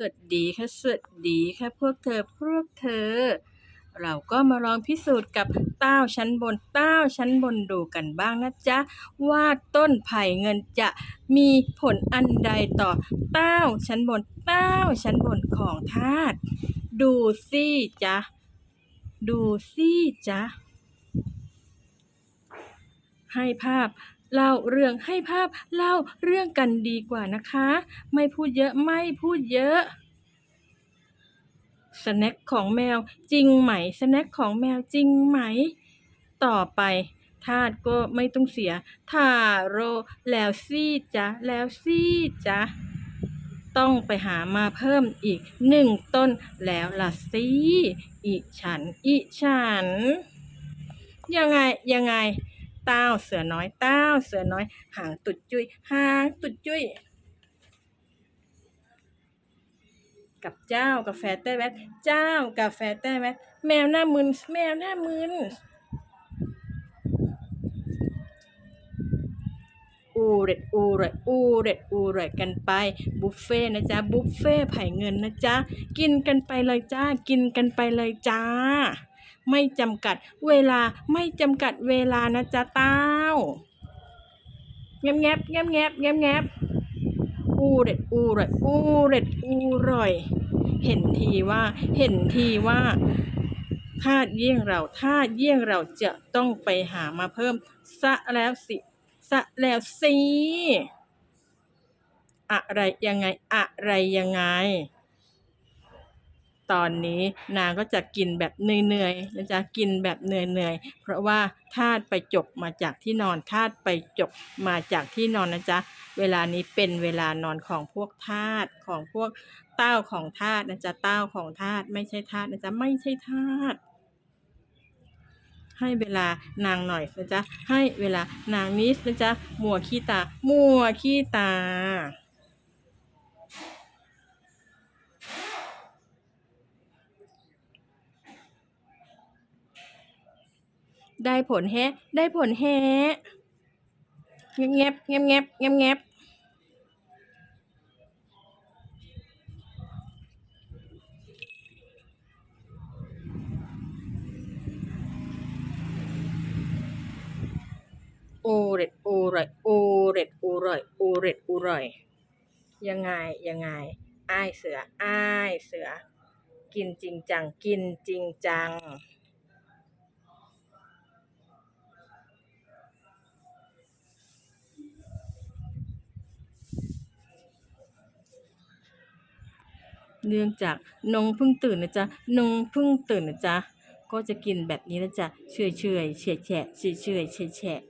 สวัสดีค่ะสวัสดีค่ะพวกเธอพวกเธอ เราก็มาลองพิสูจน์กับเต้าชั้นบนเต้าชั้นบนดูกันบ้างนะจ๊ะ ว่าต้นไผ่เงินจะมีผลอันใดต่อเต้าชั้นบนเต้าชั้นบนของธาตุดูสิจ๊ะ ดูสิจ๊ะ ให้ภาพ เล่าเรื่องให้ภาพเล่าเรื่องกันดีกว่านะคะ ไม่พูดเยอะไม่พูดเยอะสแน็คของแมวจริงไหมสแน็คของแมวจริงไหม ต่อไปทาสก็ไม่ต้องเสียทาโรแล้วซี่จ๊ะแล้วซี่จ๊ะต้องไปหามาเพิ่มอีกหนึ่งต้นแล้วล่ะสิอีฉันอีฉัน ยังไงยังไง เต้า เสือน้อยเต้า เสือน้อย หางตุดจุยหางตุดจุยกับเจ้ากาแฟแต้แวดเจ้ากาแฟแต้แวดแมวหน้ามึน แมวหน้ามึน อูเร็ดอูเร็ดอูเร็ดอูเร็ดกันไป บุฟเฟ่นะจ๊ะ บุฟเฟ่ไผ่เงินนะจ๊ะ กินกันไปเลยจ้า กินกันไปเลยจ้า ไม่จำกัดเวลาไม่จำกัดเวลานะจ๊ะเต้าแงบแงบแงบแงบแงบแงบอูเร็ดอูเร็ดอูเร็ดอูร่อย เห็นทีว่า เห็นทีว่าทาดเยี่ยงเราทาดเยี่ยงเราจะต้องไปหามาเพิ่มสะแล้วสิสะแล้วสิอะไรยังไง อะไรยังไง ตอนนี้นางก็จะกินแบบเหนื่อยๆนะจ๊ะกินแบบเหนื่อยๆเพราะว่าทาดไปจกมาจากที่นอนทาดไปจกมาจากที่นอนนะจ๊ะเวลานี้เป็นเวลานอนของพวกทาสของพวกเต้าของทาสนะจ๊ะเต้าของทาสไม่ใช่ทาสนะจ๊ะไม่ใช่ทาสให้เวลานางหน่อยนะจ๊ะให้เวลานางนิดนะจ๊ะมัวขี้ตามัวขี้ตา ได้ผลแฮะ ได้ผลแฮะเงียบเงียบเงียบเงียบเงียบเงียบโอเร็ดโอร่อยโอเร็ดโอร่อยโอเร็ดโอร่อยยังไงยังไงอ้ายเสืออ้ายเสือ กินจริงจังกินจริงจัง เนื่องจากนงเพิ่งตื่นนะจ๊ะนงเพิ่งตื่นนะจ๊ะก็จะกินแบบนี้นะจ๊ะเฉยเฉยๆแฉะแฉะเฉยเฉยเฉยแฉะ